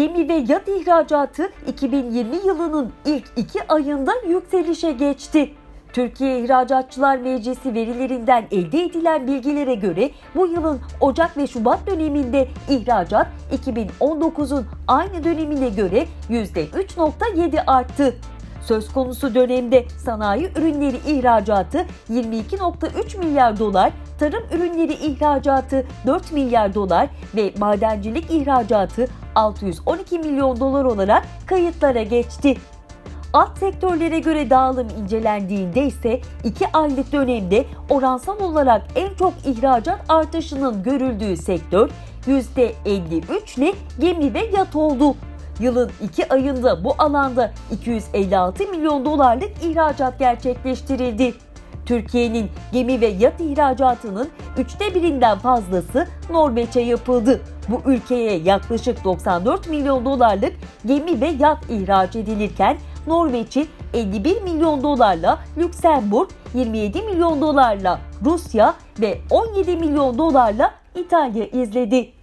Gemi ve yat ihracatı 2020 yılının ilk iki ayında yükselişe geçti. Türkiye İhracatçılar Meclisi verilerinden elde edilen bilgilere göre bu yılın Ocak ve Şubat döneminde ihracat 2019'un aynı dönemine göre %3.7 arttı. Söz konusu dönemde sanayi ürünleri ihracatı 22.3 milyar dolar, tarım ürünleri ihracatı 4 milyar dolar ve madencilik ihracatı 612 milyon dolar olarak kayıtlara geçti. Alt sektörlere göre dağılım incelendiğinde ise 2 aylık dönemde oransal olarak en çok ihracat artışının görüldüğü sektör %53 ile gemi ve yat oldu. Yılın 2 ayında bu alanda 256 milyon dolarlık ihracat gerçekleştirildi. Türkiye'nin gemi ve yat ihracatının üçte birinden fazlası Norveç'e yapıldı. Bu ülkeye yaklaşık 94 milyon dolarlık gemi ve yat ihraç edilirken Norveç'in 51 milyon dolarla Lüksemburg, 27 milyon dolarla Rusya ve 17 milyon dolarla İtalya izledi.